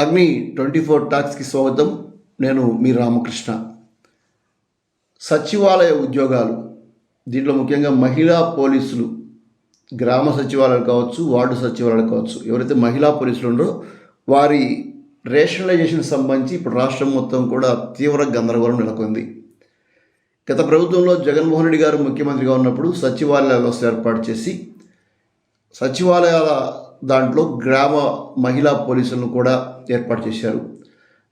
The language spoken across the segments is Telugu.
అగ్ని ట్వంటీ ఫోర్ టాక్స్కి స్వాగతం. నేను మీ రామకృష్ణ. సచివాలయ ఉద్యోగాలు. దీంట్లో ముఖ్యంగా మహిళా పోలీసులు గ్రామ సచివాలయాలు కావచ్చు వార్డు సచివాలయాలు కావచ్చు. ఎవరైతే మహిళా పోలీసులు ఉండరో వారి రేషనలైజేషన్ సంబంధించి ఇప్పుడు రాష్ట్రం మొత్తం కూడా తీవ్ర గందరగోళం నెలకొంది. గత ప్రభుత్వంలో జగన్మోహన్ రెడ్డి గారు ముఖ్యమంత్రిగా ఉన్నప్పుడు సచివాలయాల వ్యవస్థ ఏర్పాటు చేసి సచివాలయాల దాంట్లో గ్రామ మహిళా పోలీసులను కూడా ఏర్పాటు చేశారు.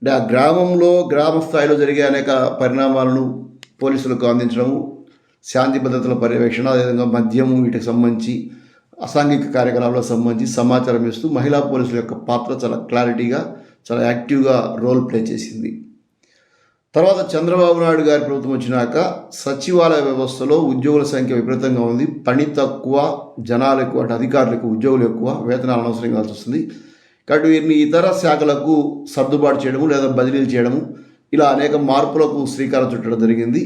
అంటే ఆ గ్రామంలో గ్రామ స్థాయిలో జరిగే అనేక పరిణామాలను పోలీసులకు అందించడము శాంతి భద్రతల పర్యవేక్షణ అదేవిధంగా మద్యము వీటికి సంబంధించి అసాంఘిక కార్యకలాపాలకు సంబంధించి సమాచారం ఇస్తూ మహిళా పోలీసుల యొక్క పాత్ర చాలా క్లారిటీగా చాలా యాక్టివ్గా రోల్ ప్లే చేసింది. తర్వాత చంద్రబాబు నాయుడు గారి ప్రభుత్వం వచ్చినాక సచివాలయ వ్యవస్థలో ఉద్యోగుల సంఖ్య విపరీతంగా ఉంది. పని తక్కువ జనాలు ఎక్కువ అంటే అధికారులకు ఉద్యోగులు ఎక్కువ వేతనాలు అనవసరం కావాల్సి వస్తుంది. కాబట్టి వీరిని ఇతర శాఖలకు సర్దుబాటు చేయడము లేదా బదిలీలు చేయడము ఇలా అనేక మార్పులకు శ్రీకారం చుట్టడం జరిగింది.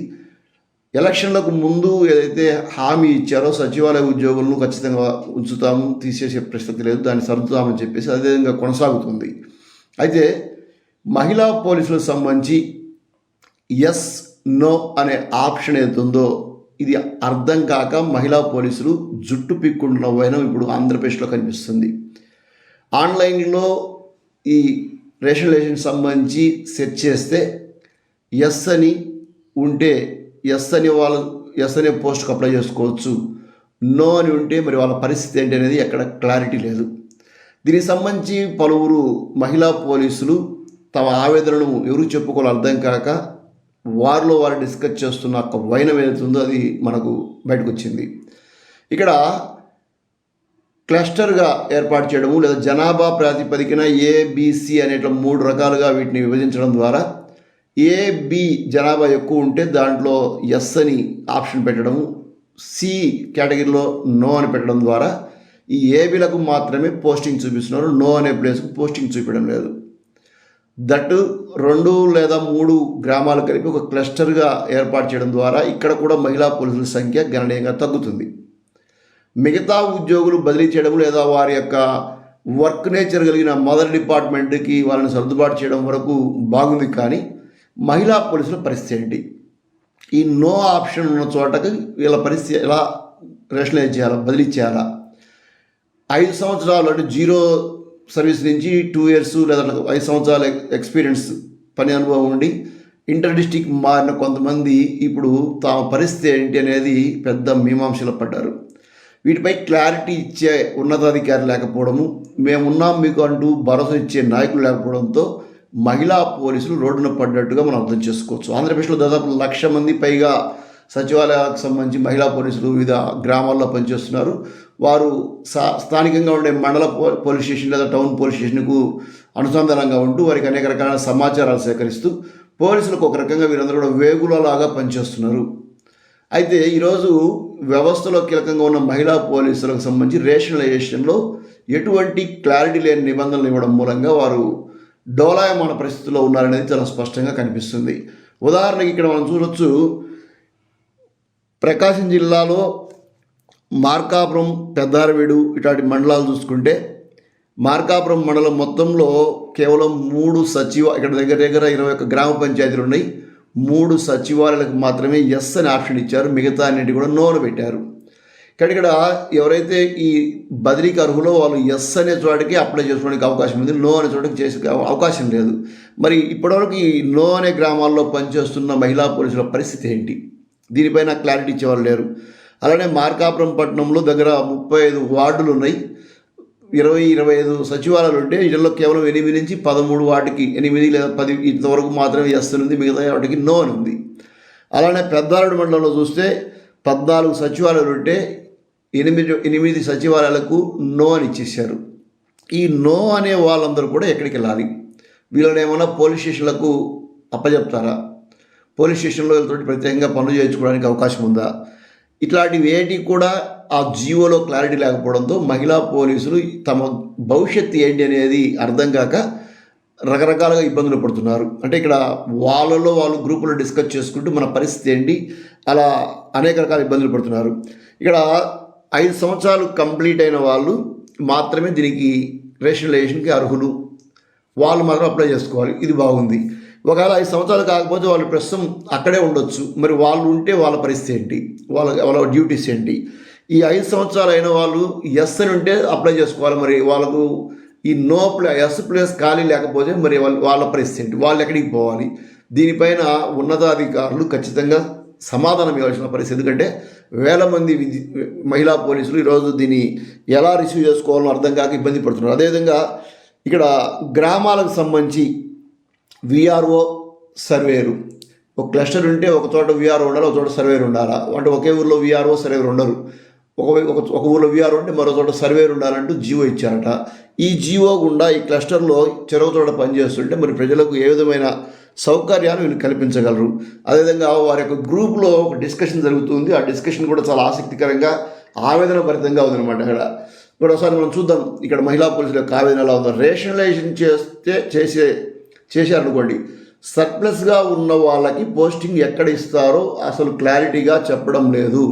ఎలక్షన్లకు ముందు ఏదైతే హామీ ఇచ్చారో సచివాలయ ఉద్యోగులను ఖచ్చితంగా ఉంచుతాము తీసేసే ప్రసక్తి లేదు దాన్ని సర్దుతామని చెప్పేసి అదేవిధంగా కొనసాగుతుంది. అయితే మహిళా పోలీసులకు సంబంధించి ఎస్ నో అనే ఆప్షన్ ఏదైతే ఉందో ఇది అర్థం కాక మహిళా పోలీసులు జుట్టు పిక్కుంటున్న వైనం ఇప్పుడు ఆంధ్రప్రదేశ్లో కనిపిస్తుంది. ఆన్లైన్లో ఈ రేషనలైజేషన్ సంబంధించి సెర్చ్ చేస్తే ఎస్ అని ఉంటే ఎస్ అని వాళ్ళ ఎస్ అనే పోస్ట్కి అప్లై చేసుకోవచ్చు. నో అని ఉంటే మరి వాళ్ళ పరిస్థితి ఏంటి అనేది ఎక్కడ క్లారిటీ లేదు. దీనికి సంబంధించి పలువురు మహిళా పోలీసులు తమ ఆవేదనను ఎవరు చెప్పుకోవాలో అర్థం కాక వారిలో వారు డిస్కస్ చేస్తున్న ఒక వైనం ఏదైతుందో అది మనకు బయటకు వచ్చింది ఇక్కడ క్లస్టర్గా ఏర్పాటు చేయడము లేదా జనాభా ప్రాతిపదికన ఏబిసి అనేట్ల మూడు రకాలుగా వీటిని విభజించడం ద్వారా ఏబి జనాభా ఎక్కువ ఉంటే దాంట్లో ఎస్ అని ఆప్షన్ పెట్టడము సి కేటగిరీలో నో అని పెట్టడం ద్వారా ఈ ఏబీలకు మాత్రమే పోస్టింగ్ చూపిస్తున్నారు. నో అనే ప్లేస్కు పోస్టింగ్ చూపించడం లేదు. దట్ రెండు లేదా మూడు గ్రామాలు కలిపి ఒక క్లస్టర్గా ఏర్పాటు చేయడం ద్వారా ఇక్కడ కూడా మహిళా పోలీసుల సంఖ్య గణనీయంగా తగ్గుతుంది. మిగతా ఉద్యోగులు బదిలీ చేయడం లేదా వారి యొక్క వర్క్ నేచర్ కలిగిన మదర్ డిపార్ట్మెంట్కి వాళ్ళని సర్దుబాటు చేయడం వరకు బాగుంది కానీ మహిళా పోలీసుల పరిస్థితి ఏంటి? ఈ నో ఆప్షన్ ఉన్న చోటకి వీళ్ళ పరిస్థితి ఎలా రేషనలైజ్ చేయాలా? బదిలీ చేయాలా? ఐదు సంవత్సరాలు అంటే జీరో సర్వీస్ నుంచి టూ ఇయర్స్ లేదా ఐదు సంవత్సరాల ఎక్స్పీరియన్స్ పని అనుభవం ఉండి ఇంటర్ డిస్టిక్ మారిన కొంతమంది ఇప్పుడు తమ పరిస్థితి ఏంటి అనేది పెద్ద మీమాంసలో పడ్డారు. వీటిపై క్లారిటీ ఇచ్చే ఉన్నతాధికారి లేకపోవడము మేమున్నాం మీకు అంటూ భరోసా ఇచ్చే నాయకులు లేకపోవడంతో మహిళా పోలీసులు రోడ్డున పడ్డట్టుగా మనం అర్థం చేసుకోవచ్చు. ఆంధ్రప్రదేశ్లో దాదాపు లక్ష మంది పైగా సచివాలయాలకు సంబంధించి మహిళా పోలీసులు వివిధ గ్రామాల్లో పనిచేస్తున్నారు. వారు సా స్థానికంగా ఉండే మండల పోలీస్ స్టేషన్ లేదా టౌన్ పోలీస్ స్టేషన్కు అనుసంధానంగా ఉంటూ వారికి అనేక రకాల సమాచారాలు సేకరిస్తూ పోలీసులకు ఒక రకంగా వీరందరూ కూడా వేగులలాగా పనిచేస్తున్నారు. అయితే ఈరోజు వ్యవస్థలో కీలకంగా ఉన్న మహిళా పోలీసులకు సంబంధించి రేషనలైజేషన్లో ఎటువంటి క్లారిటీ లేని నిబంధనలు ఇవ్వడం మూలంగా వారు డోలాయమాన పరిస్థితుల్లో ఉన్నారనేది చాలా స్పష్టంగా కనిపిస్తుంది. ఉదాహరణకి ఇక్కడ మనం చూడొచ్చు ప్రకాశం జిల్లాలో మార్కాపురం పెద్దారవేడు ఇట్లాంటి మండలాలు చూసుకుంటే మార్కాపురం మండలం మొత్తంలో కేవలం మూడు సచివ ఇక్కడ దగ్గర దగ్గర ఇరవై ఒక్క గ్రామ పంచాయతీలు ఉన్నాయి. మూడు సచివాలయాలకు మాత్రమే ఎస్ అని ఆప్షన్ ఇచ్చారు. మిగతా అన్నిటి కూడా నోను పెట్టారు. ఇక్కడ ఇక్కడ ఎవరైతే ఈ బదిలీకి అర్హులో వాళ్ళు ఎస్ అనే చోటకి అప్లై చేసుకోవడానికి అవకాశం ఉంది. నో అనే చోటకి చేసే అవకాశం లేదు. మరి ఇప్పటివరకు ఈ నో అనే గ్రామాల్లో పనిచేస్తున్న మహిళా పోలీసుల పరిస్థితి ఏంటి? దీనిపైన క్లారిటీ ఇచ్చేవాళ్ళు లేరు. అలానే మార్కాపురం పట్టణంలో దగ్గర ముప్పై ఐదు వార్డులు ఉన్నాయి ఇరవై ఇరవై ఐదు సచివాలయాలు ఉంటే వీటిల్లో కేవలం ఎనిమిది నుంచి పదమూడు వాటికి ఎనిమిది లేదా పది ఇంతవరకు మాత్రమే ఎస్ మిగతా వాటికి నో అని ఉంది. అలానే పెద్దారెడ్డి మండలంలో చూస్తే పద్నాలుగు సచివాలయాలు ఉంటే ఎనిమిది ఎనిమిది సచివాలయాలకు నో అని ఇచ్చేసారు ఈ నో అనే వాళ్ళందరూ కూడా ఎక్కడికి వెళ్ళాలి? వీళ్ళని ఏమైనా పోలీస్ స్టేషన్లకు అప్పచెప్తారా పోలీస్ స్టేషన్లో వీళ్ళతో ప్రత్యేకంగా పనులు చేయించుకోవడానికి అవకాశం ఉందా? ఇట్లాంటివి ఏంటి కూడా ఆ జీవోలో క్లారిటీ లేకపోవడంతో మహిళా పోలీసులు తమ భవిష్యత్తు ఏంటి అనేది అర్థం కాక రకరకాలుగా ఇబ్బందులు పడుతున్నారు. అంటే ఇక్కడ వాళ్ళలో వాళ్ళు గ్రూపులో డిస్కస్ చేసుకుంటూ మన పరిస్థితి ఏంటి అలా అనేక రకాల ఇబ్బందులు పడుతున్నారు. ఇక్కడ ఐదు సంవత్సరాలు కంప్లీట్ అయిన వాళ్ళు మాత్రమే దీనికి రేషనలైజేషన్కి అర్హులు. వాళ్ళు మాత్రం అప్లై చేసుకోవాలి. ఇది బాగుంది. ఒకవేళ ఐదు సంవత్సరాలు కాకపోతే వాళ్ళు ప్రస్తుతం అక్కడే ఉండొచ్చు. మరి వాళ్ళు ఉంటే వాళ్ళ పరిస్థితి ఏంటి? వాళ్ళ వాళ్ళ డ్యూటీస్ ఏంటి? ఈ ఐదు సంవత్సరాలు అయిన వాళ్ళు ఎస్ అని ఉంటే అప్లై చేసుకోవాలి. మరి వాళ్ళకు ఈ నో ప్లే ఎస్ ప్లేస్ ఖాళీ లేకపోతే మరి వాళ్ళ వాళ్ళ పరిస్థితి ఏంటి? వాళ్ళు ఎక్కడికి పోవాలి? దీనిపైన ఉన్నతాధికారులు ఖచ్చితంగా సమాధానం ఇవ్వాల్సిన పరిస్థితి. ఎందుకంటే వేల మంది మహిళా పోలీసులు ఈరోజు దీన్ని ఎలా రిసీవ్ చేసుకోవాలో అర్థం కాక ఇబ్బంది పడుతున్నారు. అదేవిధంగా ఇక్కడ గ్రామాలకు సంబంధించి విఆర్ఓ సర్వేరు. ఒక క్లస్టర్ ఉంటే ఒక చోట విఆర్ఓ ఉండాలి ఒక చోట సర్వేరు ఉండాలా? అంటే ఒకే ఊర్లో విఆర్ఓ సర్వేర్ ఉండరు. ఒక ఒక ఒక ఊర్లో విఆర్ ఉంటే మరో చోట సర్వేర్ ఉండాలంటూ జీవో ఇచ్చారట. ఈ జీవో గుండా ఈ క్లస్టర్లో చెరవ చోట పనిచేస్తుంటే మరి ప్రజలకు ఏ విధమైన సౌకర్యాలు వీళ్ళు కల్పించగలరు? అదేవిధంగా వారి యొక్క గ్రూప్లో ఒక డిస్కషన్ జరుగుతుంది. ఆ డిస్కషన్ కూడా చాలా ఆసక్తికరంగా ఆవేదన భరితంగా ఉందన్నమాట ఇక్కడ. ఇప్పుడు ఒకసారి మనం చూద్దాం. ఇక్కడ మహిళా పోలీసుల యొక్క ఆవేదన ఎలా ఉందో. రేషనలైజేషన్ చేస్తే చేసే చేశారనుకోండి. సర్ప్లస్గా ఉన్న వాళ్ళకి పోస్టింగ్ ఎక్కడ ఇస్తారో అసలు క్లారిటీగా చెప్పడం లేదు.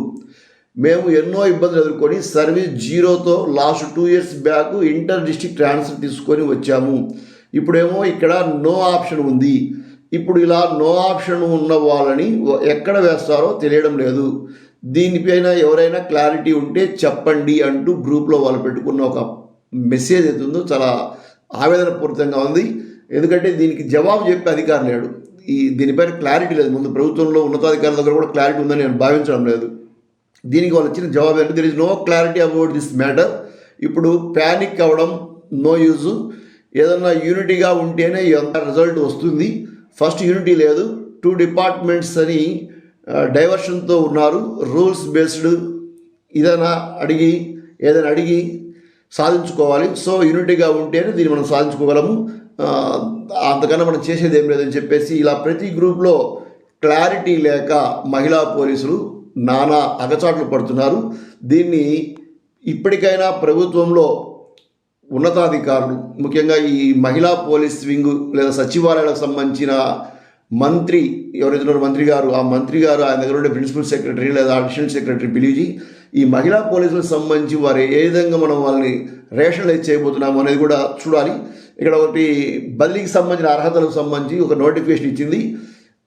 మేము ఎన్నో ఇబ్బందులు ఎదుర్కొని service జీరోతో last two years back inter district transfer తీసుకొని వచ్చాము. ఇప్పుడేమో ఇక్కడ నో ఆప్షన్ ఉంది. ఇప్పుడు ఇలా నో ఆప్షన్ ఉన్న వాళ్ళని ఎక్కడ వేస్తారో తెలియడం లేదు. దీనిపైన ఎవరైనా క్లారిటీ ఉంటే చెప్పండి అంటూ గ్రూప్లో వాళ్ళు పెట్టుకున్న ఒక మెసేజ్ అవుతుందో చాలా ఆవేదనపూరితంగా ఉంది. ఎందుకంటే దీనికి జవాబు చెప్పే అధికారం లేడు. ఈ దీనిపైన క్లారిటీ లేదు. ముందు ప్రభుత్వంలో ఉన్నతాధికారుల దగ్గర కూడా క్లారిటీ ఉందని నేను భావించడం లేదు. దీనికి వాళ్ళు ఇచ్చిన జవాబు ఏంటంటే there is no clarity about this matter. ఇప్పుడు ప్యానిక్ అవ్వడం నో యూజ్. ఏదన్నా యూనిటీగా ఉంటేనే ఎంత రిజల్ట్ వస్తుంది. ఫస్ట్ యూనిటీ లేదు. టూ డిపార్ట్మెంట్స్ అని డైవర్షన్తో ఉన్నారు. రూల్స్ బేస్డ్ ఏదైనా అడిగి ఏదైనా అడిగి సాధించుకోవాలి. సో యూనిటీగా ఉంటేనే దీన్ని మనం సాధించుకోగలము. అంతకన్నా మనం చేసేది ఏం లేదని చెప్పేసి ఇలా ప్రతి గ్రూప్లో క్లారిటీ లేక మహిళా పోలీసులు నానా అగచాట్లు పడుతున్నారు. దీన్ని ఇప్పటికైనా ప్రభుత్వంలో ఉన్నతాధికారులు ముఖ్యంగా ఈ మహిళా పోలీస్ వింగ్ లేదా సచివాలయాలకు సంబంధించిన మంత్రి ఎవరైతే ఉన్నారో మంత్రి గారు ఆ మంత్రి గారు ఆయన దగ్గర ఉండే ప్రిన్సిపల్ సెక్రటరీ లేదా అడిషనల్ సెక్రటరీ పిలిచి ఈ మహిళా పోలీసులకు సంబంధించి వారు ఏ విధంగా మనం వాళ్ళని రేషనలైజ్ చేయబోతున్నాము అనేది కూడా చూడాలి. ఇక్కడ ఒకటి బదిలీకి సంబంధించిన అర్హతలకు సంబంధించి ఒక నోటిఫికేషన్ ఇచ్చింది.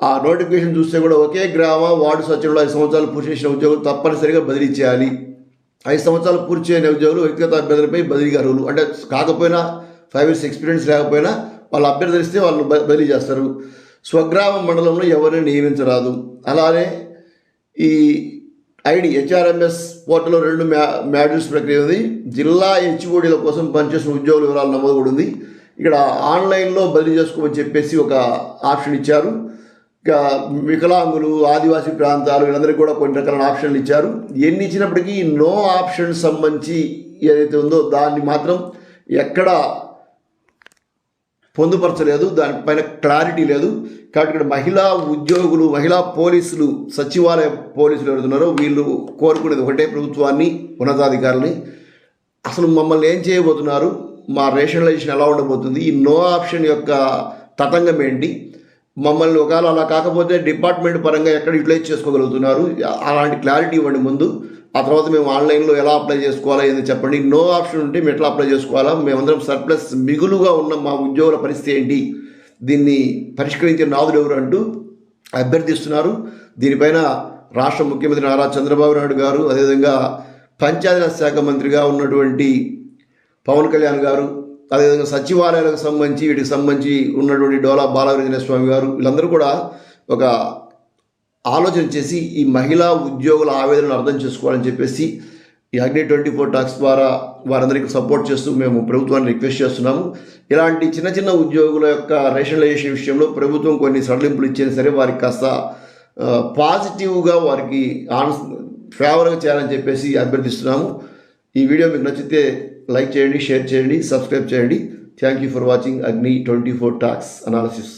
ఆ నోటిఫికేషన్ చూస్తే కూడా ఒకే గ్రామ వార్డు సచివులు ఐదు సంవత్సరాలు పూర్తి చేసిన ఉద్యోగులు తప్పనిసరిగా బదిలీ చేయాలి. ఐదు సంవత్సరాలు పూర్తి చేయని ఉద్యోగులు వ్యక్తిగత అభ్యర్థులపై బదిలీ అర్హులు. అంటే కాకపోయినా ఫైవ్ ఇయర్స్ ఎక్స్పీరియన్స్ లేకపోయినా వాళ్ళు అభ్యర్థిస్తే వాళ్ళు బదిలీ చేస్తారు. స్వగ్రామ మండలంలో ఎవరిని నియమించరాదు. అలానే ఈ ఐడి హెచ్ఆర్ఎంఎస్ పోర్టల్లో రెండు మ్యా మ్యాడ్యూల్స్ ప్రక్రియ ఉంది. జిల్లా హెచ్ఓడీల కోసం పనిచేసిన ఉద్యోగుల వివరాలు నమోదు కూడా ఉంది. ఇక్కడ ఆన్లైన్లో బదిలీ చేసుకోమని చెప్పేసి ఒక ఆప్షన్ ఇచ్చారు. ఇక వికలాంగులు ఆదివాసీ ప్రాంతాలు వీళ్ళందరికీ కూడా కొన్ని రకాల ఆప్షన్లు ఇచ్చారు. ఎన్ని ఇచ్చినప్పటికీ నో ఆప్షన్ సంబంధించి ఏదైతే ఉందో దాన్ని మాత్రం ఎక్కడ పొందుపరచలేదు దానిపైన క్లారిటీ లేదు. కాబట్టి ఇక్కడ మహిళా ఉద్యోగులు మహిళా పోలీసులు సచివాలయ పోలీసులు ఎవరుతున్నారో వీళ్ళు కోరుకునేది ఒకటే ప్రభుత్వాన్ని ఉన్నతాధికారులని. అసలు మమ్మల్ని ఏం చేయబోతున్నారు? మా రేషనలైజేషన్ ఎలా ఉండబోతుంది? ఈ నో ఆప్షన్ యొక్క తతంగం ఏంటి? మమ్మల్ని ఒకవేళ అలా కాకపోతే డిపార్ట్మెంట్ పరంగా ఎక్కడ యూటిలైజ్ చేసుకోగలుగుతున్నారు? అలాంటి క్లారిటీ ఇవ్వండి ముందు. ఆ తర్వాత మేము ఆన్లైన్లో ఎలా అప్లై చేసుకోవాలా ఏంది చెప్పండి. నో ఆప్షన్ ఉంటే మేము ఎట్లా అప్లై చేసుకోవాలా? మేమందరం సర్ప్లస్ మిగులుగా ఉన్న మా ఉద్యోగుల పరిస్థితి ఏంటి? దీన్ని పరిష్కరించే నాదులు ఎవరు అంటూ అభ్యర్థిస్తున్నారు. దీనిపైన రాష్ట్ర ముఖ్యమంత్రి నారా చంద్రబాబు నాయుడు గారు అదేవిధంగా పంచాయతీరాజ్ శాఖ మంత్రిగా ఉన్నటువంటి పవన్ కళ్యాణ్ గారు అదేవిధంగా సచివాలయాలకు సంబంధించి వీటికి సంబంధించి ఉన్నటువంటి డోలా బాలవీరేంద్ర స్వామి గారు వీళ్ళందరూ కూడా ఒక ఆలోచన చేసి ఈ మహిళా ఉద్యోగుల ఆవేదనను అర్థం చేసుకోవాలని చెప్పేసి ఈ అగ్ని ట్వంటీ ఫోర్ టాక్స్ ద్వారా వారందరికీ సపోర్ట్ చేస్తూ మేము ప్రభుత్వాన్ని రిక్వెస్ట్ చేస్తున్నాము. ఇలాంటి చిన్న చిన్న ఉద్యోగుల యొక్క రేషనలైజేషన్ విషయంలో ప్రభుత్వం కొన్ని సడలింపులు ఇచ్చినా సరే వారికి కాస్త పాజిటివ్గా వారికి ఆన్ ఫేవర్గా చేయాలని చెప్పేసి అభ్యర్థిస్తున్నాము. ఈ వీడియో మీకు నచ్చితే లైక్ చేయండి షేర్ చేయండి సబ్స్క్రైబ్ చేయండి. Thank you for watching Agni twenty four talks analysis